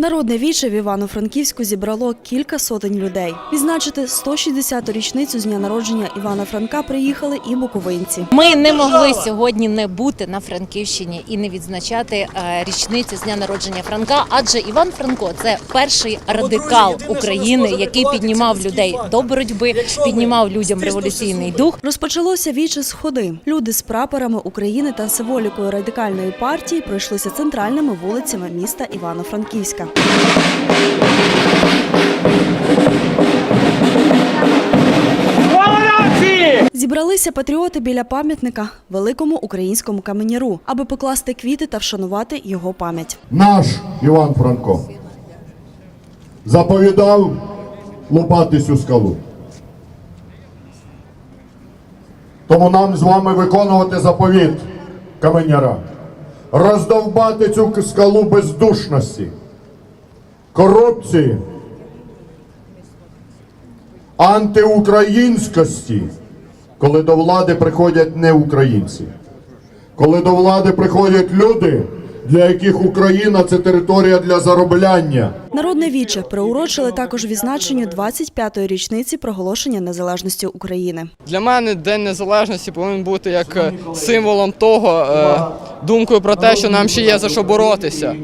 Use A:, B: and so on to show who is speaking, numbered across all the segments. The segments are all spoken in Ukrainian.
A: Народне віче в Івано-Франківську зібрало кілька сотень людей. Відзначити 160-ту річницю з дня народження Івана Франка приїхали і буковинці.
B: Ми не могли сьогодні не бути на Франківщині і не відзначати е, річницю з дня народження Франка. Адже Іван Франко це перший радикал України, який піднімав людей до боротьби, піднімав людям революційний дух.
A: Розпочалося віче з ходи. Люди з прапорами України та символікою радикальної партії пройшлися центральними вулицями міста Івано-Франківська. Зібралися патріоти біля пам'ятника великому українському каменяру, аби покласти квіти та вшанувати його пам'ять.
C: наш Іван Франко заповідав лупати цю скалу. Тому нам з вами виконувати заповіт каменяра, роздовбати цю скалу бездушності, корупції, антиукраїнськості, коли до влади приходять не українці, коли до влади приходять люди, для яких Україна це територія для заробляння.
A: Народне віче приурочили також відзначенню 25-ї річниці проголошення незалежності України.
D: Для мене День Незалежності повинен бути як е, символом того, е, думкою про те, що нам ще є за що боротися.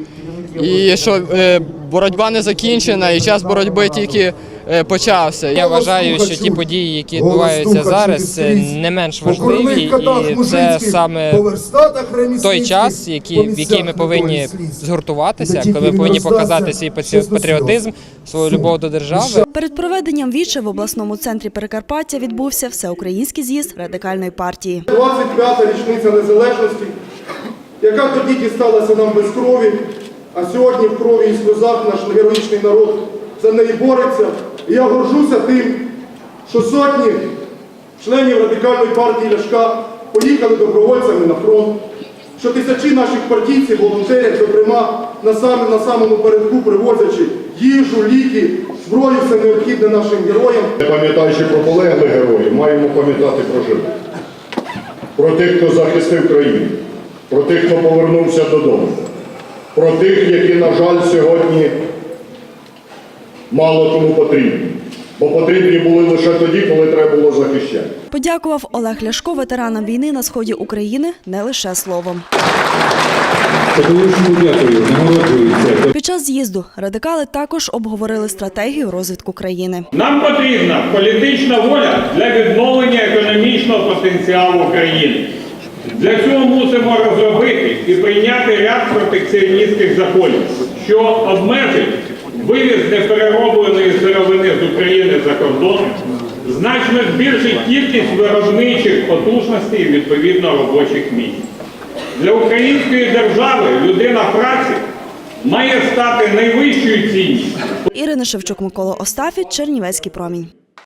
D: І що е, боротьба не закінчена, і час боротьби тільки е, почався.
E: Я вважаю, що ті події, які відбуваються зараз, це не менш важливі, і це саме той час, який, в який ми повинні згуртуватися, коли ми повинні показати свій патрі- патріотизм, свою любов до держави.
A: Перед проведенням віче в обласному центрі Прикарпаття відбувся всеукраїнський з'їзд радикальної партії.
F: 25-та річниця незалежності, яка тоді дісталася нам без крові, а сьогодні в крові і сльозах наш героїчний народ за неї бореться. І я горжуся тим, що сотні членів радикальної партії Ляшка поїхали добровольцями на фронт, що тисячі наших партійців, волонтерів, зокрема, на, сам, на самому передку привозячи їжу, ліки, зброю, все необхідне нашим героям.
C: Не Пам'ятаючи про полеглих героїв, маємо пам'ятати про живих. Про тих, хто захистив країну, про тих, хто повернувся додому, про тих, які, на жаль, сьогодні мало кому потрібні. Бо потрібні були лише тоді, коли треба було захищати.
A: Подякував Олег Ляшко ветеранам війни на сході України не лише словом. Під час з'їзду радикали також обговорили стратегію розвитку країни.
G: Нам потрібна політична воля для відновлення економічного потенціалу країни. Для цього мусимо розробити і прийняти ряд протекціоністських законів, що обмежить вивіз непереробленої сировини з України за кордон, значно збільшить кількість виробничих потужностей і відповідно робочих місць. Для української держави людина праці має стати найвищою цінністю.
A: Ірина Шевчук, Микола Остафіт, Чернівецький промінь.